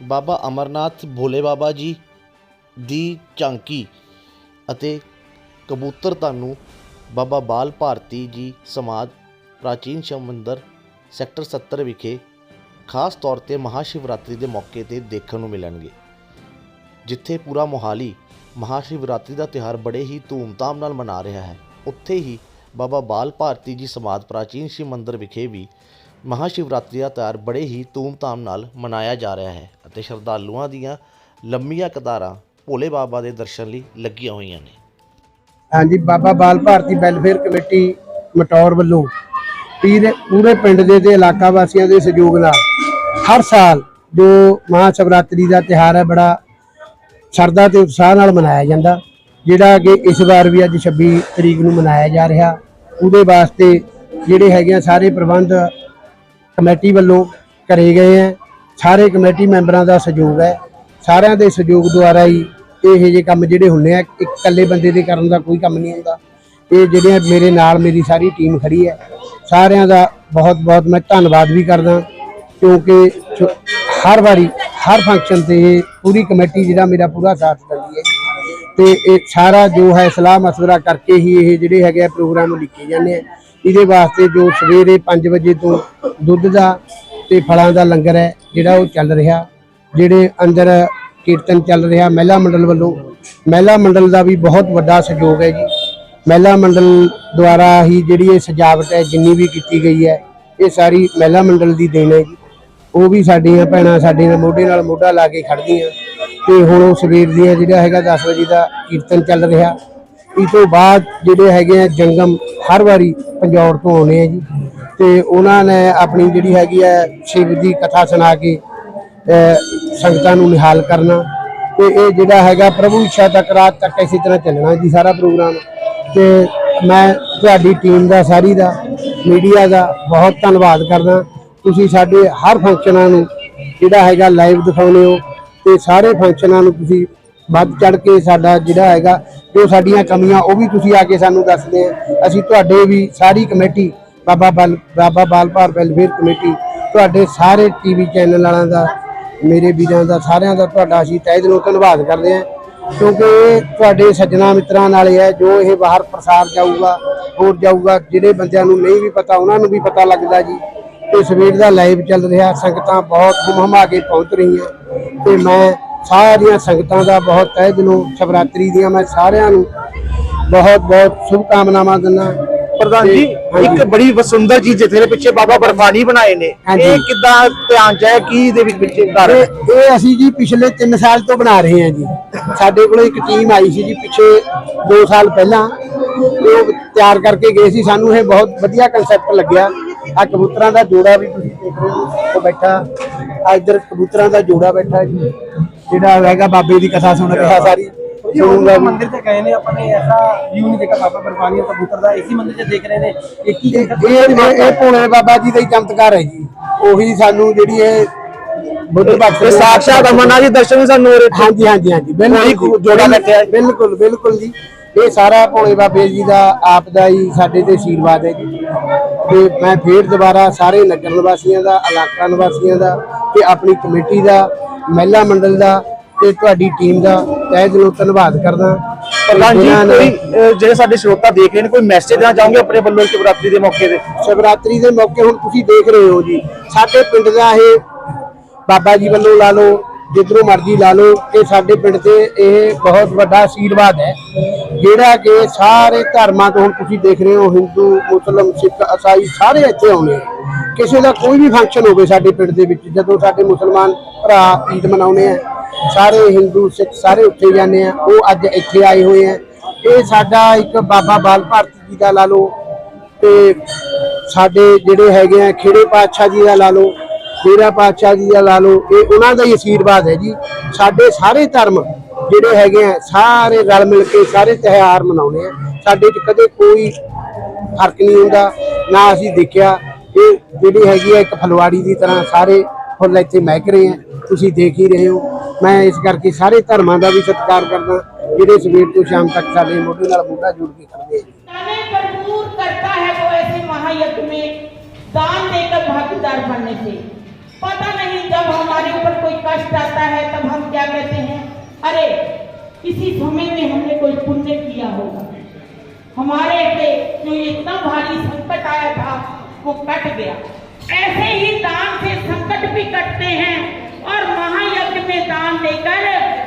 ਬਾਬਾ ਅਮਰਨਾਥ ਭੋਲੇ ਬਾਬਾ ਜੀ ਦੀ ਝਾਂਕੀ ਅਤੇ ਕਬੂਤਰ ਤਾਨੂੰ ਬਾਬਾ ਬਾਲ ਭਾਰਤੀ ਜੀ ਸਮਾਧ ਪ੍ਰਾਚੀਨ ਸ਼ਿਵ ਮੰਦਰ ਸੈਕਟਰ 70 ਵਿਖੇ ਖਾਸ ਤੌਰ ਤੇ ਮਹਾਸ਼ਿਵਰਾਤਰੀ ਦੇ ਮੌਕੇ ਤੇ ਦੇਖਣ ਨੂੰ ਮਿਲਣਗੇ, ਜਿੱਥੇ ਪੂਰਾ ਮੋਹਾਲੀ ਮਹਾਸ਼ਿਵਰਾਤਰੀ ਦਾ ਤਿਉਹਾਰ ਬੜੇ ਹੀ ਧੂਮਧਾਮ ਨਾਲ ਮਨਾ ਰਿਹਾ ਹੈ। ਉੱਥੇ ਹੀ ਬਾਬਾ ਬਾਲ ਭਾਰਤੀ ਜੀ ਸਮਾਧ ਪ੍ਰਾਚੀਨ ਸ਼ਿਵ ਮੰਦਰ ਵਿਖੇ ਵੀ ਮਹਾਸ਼ਿਵਰਾਤਰੀ ਦਾ ਤਿਉਹਾਰ ਬੜੇ ਹੀ ਧੂਮਧਾਮ ਨਾਲ ਮਨਾਇਆ ਜਾ ਰਿਹਾ ਹੈ। ਅਤੇ ਸ਼ਰਧਾਲੂਆਂ ਦੀਆਂ ਲੰਮੀਆਂ ਕਤਾਰਾਂ ਭੋਲੇ ਬਾਬਾ ਦੇ ਦਰਸ਼ਨ ਲਈ ਲੱਗੀਆਂ ਹੋਈਆਂ ਨੇ। ਹਾਂਜੀ, ਬਾਬਾ ਬਾਲ ਭਾਰਤੀ ਵੈਲਫੇਅਰ ਕਮੇਟੀ ਮਟੌਰ ਵੱਲੋਂ ਪੀਰੇ ਪੂਰੇ ਪਿੰਡ ਦੇ ਤੇ ਇਲਾਕਾ ਵਾਸੀਆਂ ਦੇ ਸਹਿਯੋਗ ਨਾਲ ਹਰ ਸਾਲ ਜੋ ਮਹਾ ਸ਼ਿਵਰਾਤਰੀ ਦਾ ਤਿਹਾਰ ਹੈ, ਬੜਾ ਸ਼ਰਧਾ ਤੇ ਉਤਸ਼ਾਹ ਨਾਲ ਮਨਾਇਆ ਜਾਂਦਾ, ਜਿਹੜਾ ਕਿ ਇਸ ਵਾਰ ਵੀ ਅੱਜ 26 ਤਰੀਕ ਨੂੰ ਮਨਾਇਆ ਜਾ ਰਿਹਾ। ਉਹਦੇ ਵਾਸਤੇ ਜਿਹੜੇ ਹੈਗੇ ਆ, ਸਾਰੇ ਪ੍ਰਬੰਧ ਕਮੇਟੀ ਵੱਲੋਂ ਕਰੇ ਗਏ ਹੈ। ਸਾਰੇ ਕਮੇਟੀ ਮੈਂਬਰਾਂ ਦਾ ਸਹਿਯੋਗ ਹੈ। ਸਾਰਿਆਂ ਦੇ ਸਹਿਯੋਗ ਦੁਆਰਾ ਹੀ ਇਹ ਜਿਹੇ ਕੰਮ ਜਿਹੜੇ ਹੁੰਦੇ ਆ, ਇੱਕ ਇਕੱਲੇ ਬੰਦੇ ਦੇ ਕਰਨ ਦਾ ਕੋਈ ਕੰਮ ਨਹੀਂ ਹੁੰਦਾ। ਇਹ ਜਿਹੜੇ ਮੇਰੇ ਨਾਲ ਮੇਰੀ ਸਾਰੀ ਟੀਮ ਖੜੀ ਹੈ। ਸਾਰਿਆਂ ਦਾ ਬਹੁਤ ਬਹੁਤ ਮੈਂ ਧੰਨਵਾਦ ਵੀ ਕਰਦਾ, ਕਿਉਂਕਿ ਹਰ ਵਾਰੀ, ਹਰ ਫੰਕਸ਼ਨ ਤੇ ਇਹ ਪੂਰੀ ਕਮੇਟੀ ਜਿਹੜਾ ਮੇਰਾ ਪੂਰਾ ਸਾਥ ਦਿੰਦੀ ਹੈ। ਤੇ ਇਹ ਸਾਰਾ ਜੋ ਹੈ, ਸਲਾਹ ਮਸ਼ਵਰਾ ਕਰਕੇ ਹੀ ਇਹ ਜਿਹੜੇ ਹੈਗੇ ਆ ਪ੍ਰੋਗਰਾਮ ਲਿਖੇ ਜਾਂਦੇ ਆ। ਇਹਦੇ ਵਾਸਤੇ ਜੋ ਸਵੇਰੇ 5 ਵਜੇ ਤੋਂ ਦੁੱਧ ਦਾ ਤੇ ਫਲਾਂ ਦਾ ਲੰਗਰ ਹੈ, ਜਿਹੜਾ ਉਹ ਚੱਲ ਰਿਹਾ, ਜਿਹੜੇ ਅੰਦਰ ਕੀਰਤਨ ਚੱਲ ਰਿਹਾ ਮਹਿਲਾ ਮੰਡਲ ਵੱਲੋਂ। ਮਹਿਲਾ ਮੰਡਲ ਦਾ ਵੀ ਬਹੁਤ ਵੱਡਾ ਸਹਿਯੋਗ ਹੈ ਜੀ। ਮਹਿਲਾ ਮੰਡਲ ਦੁਆਰਾ ਹੀ ਜਿਹੜੀ ਇਹ ਸਜਾਵਟ ਹੈ, ਜਿੰਨੀ ਵੀ ਕੀਤੀ ਗਈ ਹੈ, ਇਹ ਸਾਰੀ ਮਹਿਲਾ ਮੰਡਲ ਦੀ ਦੇਣ ਹੈ ਜੀ। ਉਹ ਵੀ ਸਾਡੀਆਂ ਭੈਣਾਂ ਸਾਡੇ ਨਾਲ ਮੋਢੇ ਨਾਲ ਮੋਢਾ ਲਾ ਕੇ ਖੜਦੀਆਂ ਤੇ ਹੁਣ ਉਹ ਸਵੇਰ ਦੀਆਂ ਜਿਹੜਾ ਹੈਗਾ 10 ਵਜੇ ਦਾ ਕੀਰਤਨ ਚੱਲ ਰਿਹਾ। ਇਸ ਤੋਂ ਬਾਅਦ ਜਿਹੜੇ ਹੈਗੇ ਆ ਜੰਗਮ ਹਰ ਵਾਰੀ ਪੰਜੌਰ ਤੋਂ ਆਉਣੇ ਆ ਜੀ। ਤੇ ਉਹਨਾਂ ਨੇ ਆਪਣੀ ਜਿਹੜੀ ਹੈਗੀ ਹੈ ਸ਼ਿਵ ਦੀ ਕਥਾ ਸੁਣਾ ਕੇ ਸੰਗਤਾਂ ਨੂੰ ਨਿਹਾਲ ਕਰਨਾ ਤੇ ਇਹ ਜਿਹੜਾ ਹੈਗਾ ਪ੍ਰਭੂ ਇੱਛਾ ਤੱਕ ਰਾਤ ਤੱਕ ਇਸੇ ਤਰ੍ਹਾਂ ਚੱਲਣਾ ਜੀ ਸਾਰਾ ਪ੍ਰੋਗਰਾਮ। ਤੇ ਮੈਂ ਤੁਹਾਡੀ ਟੀਮ ਦਾ, ਸਾਰੀ ਦਾ, ਮੀਡੀਆ ਦਾ ਬਹੁਤ ਧੰਨਵਾਦ ਕਰਦਾ। ਤੁਸੀਂ ਸਾਡੇ ਹਰ ਫੰਕਸ਼ਨਾਂ ਨੂੰ ਜਿਹੜਾ ਹੈਗਾ ਲਾਈਵ ਦਿਖਾਉਂਦੇ ਹੋ ਤੇ ਸਾਰੇ ਫੰਕਸ਼ਨਾਂ ਨੂੰ ਤੁਸੀਂ ਵੱਧ ਚੜ ਕੇ ਸਾਡਾ ਜਿਹੜਾ ਹੈਗਾ ਜੋ ਸਾਡੀਆਂ ਕਮੀਆਂ ਉਹ ਵੀ ਤੁਸੀਂ ਆ ਕੇ ਸਾਨੂੰ ਦੱਸਦੇ ਆ ਅਸੀਂ ਤੁਹਾਡੇ ਵੀ ਸਾਰੀ ਕਮੇਟੀ ਬਾਬਾ ਬਲ ਬਾਬਾ ਬਾਲ ਭਾਰ ਵੈਲਫੇਅਰ ਕਮੇਟੀ, ਤੁਹਾਡੇ ਸਾਰੇ ਟੀਵੀ ਚੈਨਲ ਵਾਲਿਆਂ ਦਾ, ਮੇਰੇ ਵੀਰਾਂ ਦਾ, ਸਾਰਿਆਂ ਦਾ ਤੁਹਾਡਾ ਅਸੀਂ ਤਹਿ ਦਿਲੋਂ ਧੰਨਵਾਦ ਕਰਦੇ ਹਾਂ, ਕਿਉਂਕਿ ਇਹ ਤੁਹਾਡੇ ਸੱਜਣਾ ਮਿੱਤਰਾਂ ਨਾਲ ਹੈ ਜੋ ਇਹ ਬਾਹਰ ਪ੍ਰਸਾਰ ਜਾਊਗਾ, ਹੋਰ ਜਾਊਗਾ, ਜਿਹੜੇ ਬੰਦਿਆਂ ਨੂੰ ਨਹੀਂ ਵੀ ਪਤਾ, ਉਹਨਾਂ ਨੂੰ ਵੀ ਪਤਾ ਲੱਗਦਾ ਜੀ। ਤੇ ਸਵੇਰ ਦਾ ਲਾਈਵ ਚੱਲ ਰਿਹਾ, ਸੰਗਤਾਂ ਬਹੁਤ ਹਮਹਮਾ ਕੇ ਪਹੁੰਚ ਰਹੀਆਂ। ਤੇ ਮੈਂ ਸਾਰੀਆਂ ਸੰਗਤਾਂ ਦਾ ਬਹੁਤ ਤਹਿ ਦਿਲੋਂ ਸ਼ਿਵਰਾਤਰੀ ਦੀਆਂ ਮੈਂ ਸਾਰਿਆਂ ਨੂੰ ਬਹੁਤ ਬਹੁਤ ਸ਼ੁਭ ਕਾਮਨਾਵਾਂ ਦਿੰਦਾ। ਪ੍ਰਧਾਨ ਜੀ ਇੱਕ ਬੜੀ ਵਸੁੰਦਰ ਜੀ ਜਿੱਥੇ ਦੇ ਪਿੱਛੇ ਬਾਬਾ ਬਰਫਾਨੀ ਬਣਾਏ ਨੇ ਹਾਂਜੀ। ਇਹ ਕਿੱਦਾਂ ਧਿਆਨ ਚ ਹੈ ਕੀ ਇਹਦੇ ਵਿੱਚ ਪਿੱਛੇ ਹੈ? ਇਹ ਇਹ ਅਸੀਂ ਜੀ ਪਿਛਲੇ 3 ਸਾਲ ਤੋਂ ਬਣਾ ਰਹੇ ਹਾਂ ਜੀ। ਸਾਡੇ ਕੋਲ ਇੱਕ ਟੀਮ ਆਈ ਸੀ ਜੀ ਪਿਛੇ 2 ਸਾਲ ਪਹਿਲਾਂ। ਤੇ ਉਹ ਤਿਆਰ ਕਰਕੇ ਗਏ ਸੀ। ਸਾਨੂੰ ਇਹ ਬਹੁਤ ਵਧੀਆ ਕਨਸੈਪਟ ਲੱਗਿਆ। ਆ ਕਬੂਤਰਾਂ ਦਾ ਜੋੜਾ ਵੀ ਤੁਸੀਂ ਦੇਖ ਰਹੇ ਹੋ ਉਹ ਬੈਠਾ। ਆ ਇੱਧਰ ਕਬੂਤਰਾਂ ਦਾ ਜੋੜਾ ਬੈਠਾ ਜੀ ਜਿਹੜਾ ਹੈਗਾ ਬਾਬੇ ਦੀ ਕਥਾ ਸੁਣ ਰਿਹਾ ਸਾਰੀ। ਸੁਣੂਗਾ ਵੀ मंदिर से गए ने अपने ऐसा व्यू नहीं देखा बाबा बर्फानी और कबूतर का इसी मंदिर से देख रहे ने एक ही ਇਹ ਇਹ ਇਹ ਭੋਲੇ ਬਾਬਾ ਜੀ ਦਾ ਹੀ ਚਮਤਕਾਰ ਹੈ ਜੀ ਉਹੀ ਸਾਨੂੰ ਜਿਹੜੀ ਇਹ ਬੁੱਧ ਬਖਸ਼ ਤੇ ਸਾਖਸ਼ਾਤ ਅਮਰਨਾਥ ਜੀ ਦਰਸ਼ਨ ਵੀ ਸਾਨੂੰ ਹੋ ਰਹੇ ਨੇ। ਹਾਂਜੀ ਹਾਂਜੀ ਹਾਂਜੀ ਉਹੀ ਬਿਲਕੁਲ ਜੋੜਾ ਬੈਠਿਆ ਹੈ। ਬਿਲਕੁਲ ਬਿਲਕੁਲ ਜੀ ਇਹ ਸਾਰਾ ਭੋਲੇ ਬਾਬੇ ਜੀ ਦਾ ਆਪ ਦਾ ਹੀ ਸਾਡੇ ਤੇ ਆਸ਼ੀਰਵਾਦ ਹੈ ਜੀ ਤੇ ਮੈਂ ਫੇਰ ਦੁਬਾਰਾ ਸਾਰੇ ਨਗਰ ਨਿਵਾਸੀਆਂ ਦਾ ਇਲਾਕਾ ਨਿਵਾਸੀਆਂ ਦਾ ਤੇ ਆਪਣੀ ਕਮੇਟੀ ਦਾ ਮਹਿਲਾ ਮੰਡਲ ਦਾ ਤੇ ਤੁਹਾਡੀ ਟੀਮ ਦਾ ਤਹਿ ਦਿਲੋਂ ਧੰਨਵਾਦ ਕਰਦਾ। ਪ੍ਰਧਾਨ ਜੀ ਨੇ- ਕੋਈ ਅਹ, ਜਿਹੜੇ ਸਾਡੇ ਸਰੋਤਾ ਦੇਖ ਰਹੇ ਨੇ ਕੋਈ ਮੈਸੇਜ ਦੇਣਾ ਚਾਹੋਗੇ ਆਪਣੇ ਵੱਲੋਂ ਸ਼ਿਵਰਾਤਰੀ ਦੇ ਮੌਕੇ ਤੇ? ਸ਼ਿਵਰਾਤਰੀ ਦੇ ਮੌਕੇ ਹੁਣ ਤੁਸੀਂ ਦੇਖ ਰਹੇ ਹੋ ਜੀ। ਸਾਡੇ ਪਿੰਡ ਦਾ ਇਹ ਬਾਬਾ ਜੀ ਵੱਲੋਂ ਲਾ ਲਓ ਜਿੱਧਰੋਂ ਮਰਜ਼ੀ ਲਾ ਲਓ ਇਹ ਸਾਡੇ ਪਿੰਡ ਤੇ ਇਹ ਬਹੁਤ ਵੱਡਾ ਆਸ਼ੀਰਵਾਦ ਹੈ। ਜਿਹੜਾ ਕਿ ਸਾਰੇ ਧਰਮਾਂ ਤੋਂ ਹੁਣ ਤੁਸੀਂ ਦੇਖ ਰਹੇ ਹੋ ਹਿੰਦੂ ਮੁਸਲਮ ਸਿੱਖ ਈਸਾਈ ਸਾਰੇ ਇੱਥੇ ਆਉਂਦੇ ਆ। ਕਿਸੇ ਦਾ ਕੋਈ ਵੀ ਫੰਕਸ਼ਨ ਹੋਵੇ ਸਾਡੇ ਪਿੰਡ ਦੇ ਵਿੱਚ ਜਦੋਂ ਸਾਡੇ ਮੁਸਲਮਾਨ ਭਰਾ ਈਦ ਮਨਾਉਂਦੇ ਆ ਸਾਰੇ ਹਿੰਦੂ, ਸਿੱਖ ਸਾਰੇ ਉੱਥੇ ਜਾਂਦੇ ਆ। ਉਹ ਅੱਜ ਇੱਥੇ ਆਏ ਹੋਏ ਆ। ਇਹ ਸਾਡਾ ਇੱਕ ਬਾਬਾ ਬਾਲ ਭਾਰਤੀ ਜੀ ਦਾ ਲਾ ਲਓ ਤੇ ਸਾਡੇ ਜਿਹੜੇ ਹੈਗੇ ਆ ਖੇੜੇ ਪਾਤਸ਼ਾਹ ਜੀ ਦਾ ਲਾ ਲਓ ਤੇਰਾ ਪਾਤਸ਼ਾਹ ਜੀ ਦਾ ਲਾ ਲਓ, ਇਹ ਉਹਨਾਂ ਦਾ ਹੀ ਆਸ਼ੀਰਵਾਦ ਹੈ ਜੀ। ਸਾਡੇ ਸਾਰੇ ਧਰਮ ਜਿਹੜੇ ਹੈਗੇ ਆ, ਸਾਰੇ ਰਲ ਮਿਲ ਕੇ ਸਾਰੇ ਤਿਉਹਾਰ ਮਨਾਉਂਦੇ ਆ। ਸਾਡੇ 'ਚ ਕਦੇ ਕੋਈ ਫ਼ਰਕ ਨਹੀਂ ਹੁੰਦਾ, ਨਾ ਅਸੀਂ ਦੇਖਿਆ। ਇਹ ਜਿਹੜੀ ਹੈਗੀ ਆ, ਇੱਕ ਫਲਵਾੜੀ ਦੀ ਤਰ੍ਹਾਂ ਸਾਰੇ ਫੁੱਲ ਇੱਥੇ ਮਹਿਕ ਰਹੇ ਆ। ਤੁਸੀਂ ਦੇਖ ਹੀ ਰਹੇ ਹੋ। ਮੈਂ ਇਸ ਕਰਕੇ ਸਾਰੇ ਧਰਮਾਂ ਦਾ ਵੀ ਸਤਿਕਾਰ ਕਰਦਾ ਜਿਹੜੇ ਸਵੇਰ ਤੋਂ ਸ਼ਾਮ ਤੱਕ ਸਾਡੇ ਮੋਢੇ ਨਾਲ ਮੋਢਾ ਜੋੜ ਕੇ ਖੜਦੇ ਆ हमें भरपूर करता है वो ऐसे महायज्ञ में दान देकर भागीदार बनने से पता नहीं जब हमारे ऊपर कोई कष्ट आता किसी समय में हमने कोई पुण्य किया होगा हमारे पे जो इतना भारी संकट आया था वो कट गया ऐसे ही दान से संकट भी कटते हैं और ਭਗਤ ਪੇ ਦਾਨ ਦੇਕਰ